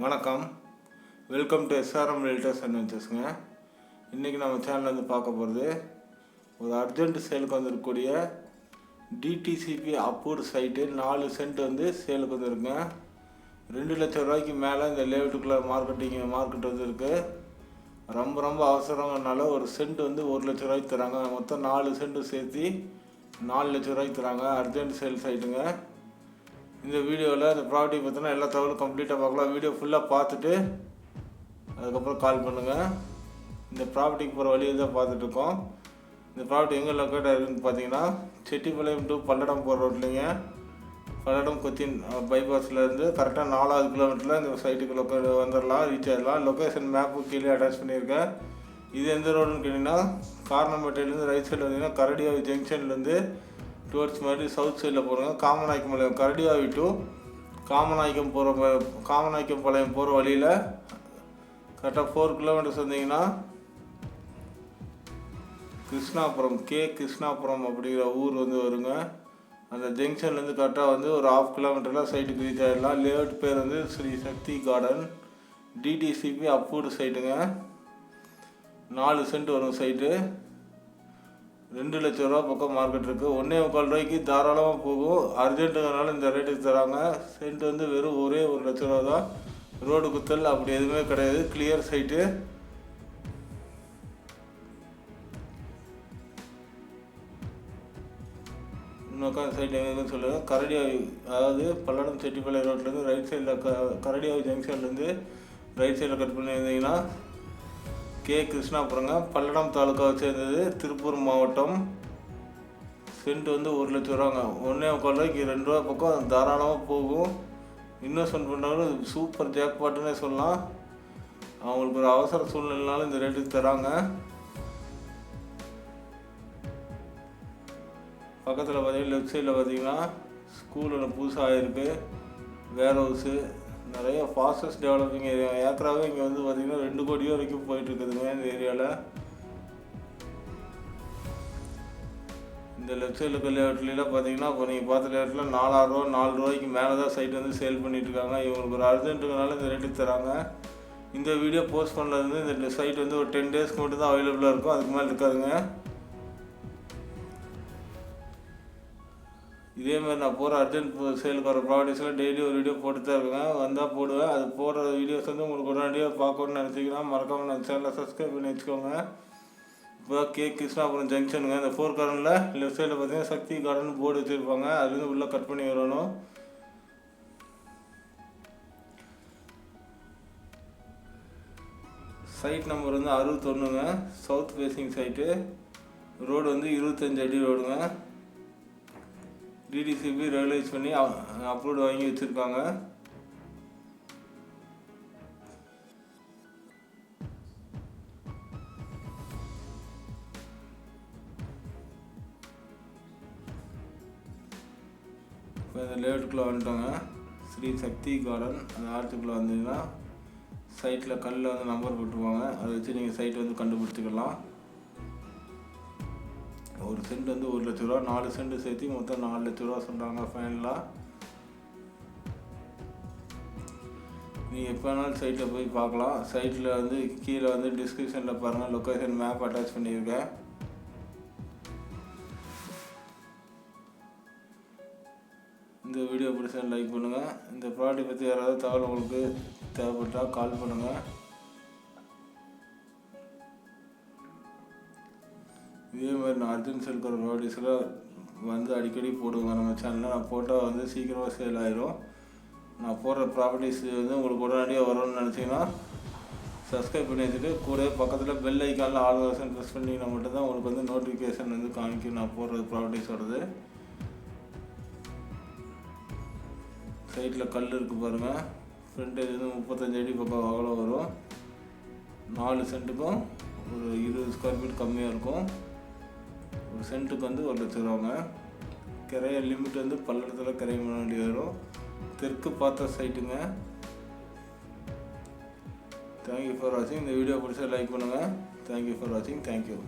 வணக்கம். Welcome to SRM realtors அட்வென்ச்சர்ஸுங்க இன்றைக்கி நம்ம சேனலில் வந்து பார்க்க போகிறது ஒரு அர்ஜென்ட் சேலுக்கு வந்திருக்கக்கூடிய டிடிசிபி அப்ரூவ்டு சைட்டு நாலு சென்ட் வந்து சேலுக்கு வந்திருக்குங்க. ரெண்டு லட்சம் ரூபாய்க்கு மேலே இந்த லேஅவுட்டுக்குள்ளே மார்க்கெட்டிங் மார்க்கெட் வந்து இருக்குது ரொம்ப ரொம்ப அவசரங்கிறனால ஒரு சென்ட் வந்து ஒரு லட்ச ரூபாய்க்கு தராங்க. மொத்தம் நாலு சென்ட்டு சேர்த்து நாலு லட்ச ரூபாய்க்கு தராங்க. அர்ஜென்ட் சேல் சைட்டுங்க இந்த வீடியோவில் இந்த ப்ராப்பர்ட்டி பற்றினா எல்லா தகவலும் கம்ப்ளீட்டாக பார்க்கலாம். வீடியோ ஃபுல்லாக பார்த்துட்டு அதுக்கப்புறம் கால் பண்ணுங்கள் இந்த ப்ராப்பர்ட்டிக்கு போகிற வழியை தான் பார்த்துட்ருக்கோம் இந்த ப்ராப்பர்ட்டி எங்கே லொக்கேட் ஆகிருக்குன்னு பார்த்தீங்கன்னா செட்டிப்பாளையம் டு பல்லடம் போகிற ரோட்லிங்க பல்லடம் கொச்சின் பைபாஸ்லேருந்து கரெக்டாக நாலாவது கிலோமீட்டரில் இந்த சைட்டுக்கு லொக்கே வந்துடலாம் ரீச் ஆகிடலாம் லொக்கேஷன் மேப்பு கீழே அட்டாச் பண்ணியிருக்கேன். இது எந்த ரோடுன்னு கேட்டிங்கன்னா காரணம்பேட்டையிலேருந்து ரைட் சைடில் வந்தீங்கன்னா கரடியா ஜங்ஷன்லேருந்து டுவர்ட்ஸ் மாதிரி சவுத் சைடில் போகிறாங்க காமநாயக்கம் பாளையம் கரடியாவி டு காமநாயக்கம் போகிற காமநாயக்கம் பாளையம் போகிற வழியில் கரெக்டாக ஃபோர் கிலோமீட்டர்ஸ் வந்தீங்கன்னா கிருஷ்ணாபுரம் கே கிருஷ்ணாபுரம் அப்படிங்கிற ஊர் வந்து வருங்க. அந்த ஜங்ஷன்லேருந்து கரெக்டாக வந்து ஒரு ஆஃப் கிலோமீட்டரில் சைட்டுக்கு ரீச் ஆகிடலாம் லேஅவுட் பேர் வந்து Shri Shakti garden DTCP approved சைட்டுங்க நாலு சென்ட் வரும் சைட்டு ரெண்டு லட்ச ரூபா பக்கம் மார்க்கெட் இருக்குது ஒன்றே முக்கால் ரூபாய்க்கு தாராளமாக போகும். அர்ஜென்ட்டுங்கிறனால இந்த ரேட்டுக்கு தராங்க. சென்ட் வந்து வெறும் ஒரே ஒரு லட்ச ரூபா தான். ரோடு குத்தல் அப்படி எதுவுமே கிடையாது. கிளியர் சைட்டு இன்னொக்கா சைட் எங்கன்னு சொல்லுங்கள் கரடியாவி அதாவது பல்லடம் செட்டிப்பாளையம் ரோட்லேருந்து ரைட் சைடில் க கரடியாவி ஜங்ஷன்லேருந்து ரைட் சைடில் கட் பண்ணி இருந்தீங்கன்னா கே கிருஷ்ணாபுரங்க பல்லடம் தாலுக்காவை சேர்ந்தது திருப்பூர் மாவட்டம். சென்ட் வந்து ஒரு லட்ச ரூபாங்க. ஒன்றே முக்கால் ரூபாய்க்கு ரெண்டு ரூபா பக்கம் தாராளமாக போகும். இன்வெஸ்ட்மெண்ட் பண்ணுறவங்க சூப்பர் ஜாக்பாட்டுன்னே சொல்லலாம். அவங்களுக்கு ஒரு அவசர சூழ்நிலைனாலும் இந்த ரேட்டுக்கு தராங்க. பக்கத்தில் பார்த்தீங்கன்னா லெஃப்ட் சைடில் பார்த்தீங்கன்னா ஸ்கூல் ஒன்று புதுசாக ஆகிருக்கு வேர் ஹவுஸு நிறைய ஃபாஸ்டஸ்ட் டெவலப்பிங் ஏரியா ஏக்கராவே இங்கே வந்து பார்த்தீங்கன்னா ரெண்டு கோடி வரைக்கும் போயிட்டுருக்குதுங்க இந்த ஏரியாவில் இந்த லெஃப்ட் சைடில் இருக்க லேஅவுட்லாம் பார்த்தீங்கன்னா இப்போ நீங்கள் பார்த்த லேஅவுட்டில் நாலாயிரரூவா நாலு ரூபாய்க்கு மேலே தான் சைட் வந்து சேல் பண்ணிகிட்ருக்காங்க இவங்களுக்கு ஒரு அர்ஜென்ட்டுனால இந்த ரேட்டுக்கு தராங்க. இந்த வீடியோ போஸ்ட் பண்ணதுலேருந்து இந்த சைட் வந்து ஒரு டென் டேஸ்க்கு மட்டும் தான் அவைலபிளாக இருக்கும். அதுக்கு மேலே இருக்காதுங்க. இதே மாதிரி நான் போகிற அர்ஜென்ட் சேலுக்கு வர ப்ராடக்ட்ஸ்லாம் டெய்லி ஒரு வீடியோ போட்டு தான் இருக்கேன். வந்தால் போடுவேன். அது போடுற வீடியோஸ் வந்து உங்களுக்கு உடனடியாக பார்க்கணும்னு நினச்சிக்கலாம் மறக்காமல் நம்ம சேனலை சப்ஸ்கிரைப் பண்ணி வச்சுக்கோங்க. இப்போ கே கிருஷ்ணாபுரம் ஜங்ஷனுங்க இந்த ஃபோர் கார்டனில் லெஃப்ட் சைடில் பார்த்தீங்கன்னா சக்தி கார்டன் போர்டு வச்சுருப்பாங்க. அதுலேருந்து உள்ளே கட் பண்ணி வரணும். சைட் நம்பர் வந்து அறுபத்தொன்னுங்க. சவுத் ஃபேஸிங் சைட்டு ரோடு வந்து இருபத்தஞ்சு அடி ரோடுங்க டிடிசிபி ரெகுலைஸ் பண்ணி அப்ரூவ் வாங்கி வச்சுருக்காங்க. இப்போ இந்த லேவுட்டுக்குள்ளே வந்துட்டோங்க. ஸ்ரீ சக்தி கார்டன் அந்த ஆர்ட்டுக்குள்ளே வந்தீங்கன்னா சைட்டில் கல்லில் வந்து நம்பர் போட்டுருவாங்க. அதை வச்சு நீங்கள் சைட் வந்து கண்டுபிடிச்சிக்கலாம். ஒரு சென்ட் வந்து ஒரு லட்ச ரூபா நாலு சென்ட் சேர்த்து மொத்தம் நாலு லட்ச ரூபா சொல்கிறாங்க ஃபைனலாக நீங்கள் எப்போ வேணாலும் சைட்டில் போய் பார்க்கலாம். சைட்டில் வந்து கீழே வந்து டிஸ்கிரிப்ஷனில் பாருங்கள் லொக்கேஷன் மேப் அட்டாச் பண்ணியிருக்கேன். இந்த வீடியோ பிடிச்சா லைக் பண்ணுங்கள் இந்த ப்ராடக்ட் பற்றி யாராவது தகவல் உங்களுக்கு தேவைப்பட்டால் கால் பண்ணுங்கள் இதே மாதிரி நான் அர்ஜுன் செல்கிற ப்ராடக்ட்ஸில் வந்து அடிக்கடி போடுவேங்க. நம்ம சேனலில் நான் போட்டால் வந்து சீக்கிரமாக சேல் ஆயிரும். நான் போடுற ப்ராப்பர்ட்டிஸ் வந்து உங்களுக்கு உடனடியாக வரும்னு நினச்சிங்கன்னா சப்ஸ்கிரைப் பண்ணி வச்சுட்டு கூட பக்கத்தில் பெல் ஐக்கானில் ஆல் வருஷன் ப்ரெஸ் பண்ணிங்கன்னா மட்டும்தான் உங்களுக்கு வந்து நோட்டிஃபிகேஷன் வந்து காமிக்கும். நான் போடுற ப்ராப்பர்ட்டிஸ் வருது சைட்டில் கல் இருக்குது பாருங்கள் ஃப்ரண்டேஜ் வந்து முப்பத்தஞ்சு அடி பக்கம் அவ்வளோ வரும். நாலு சென்ட்டுக்கும் ஒரு இருபது ஸ்கொயர் ஃபீட் கம்மியாக இருக்கும். ஒரு சென்ட்டுக்கு வந்து ஒரு லட்சம் ரூபாங்க. கிரைய லிமிட் வந்து பல்லடத்தில் கிரைய முன்னாடி வேண்டி வரும். தெற்கு பார்த்த சைட்டுங்க. தேங்க்யூ ஃபார் வாட்சிங் இந்த வீடியோ பிடிச்சா லைக் பண்ணுங்கள் தேங்க்யூ ஃபார் வாட்சிங் தேங்க்யூ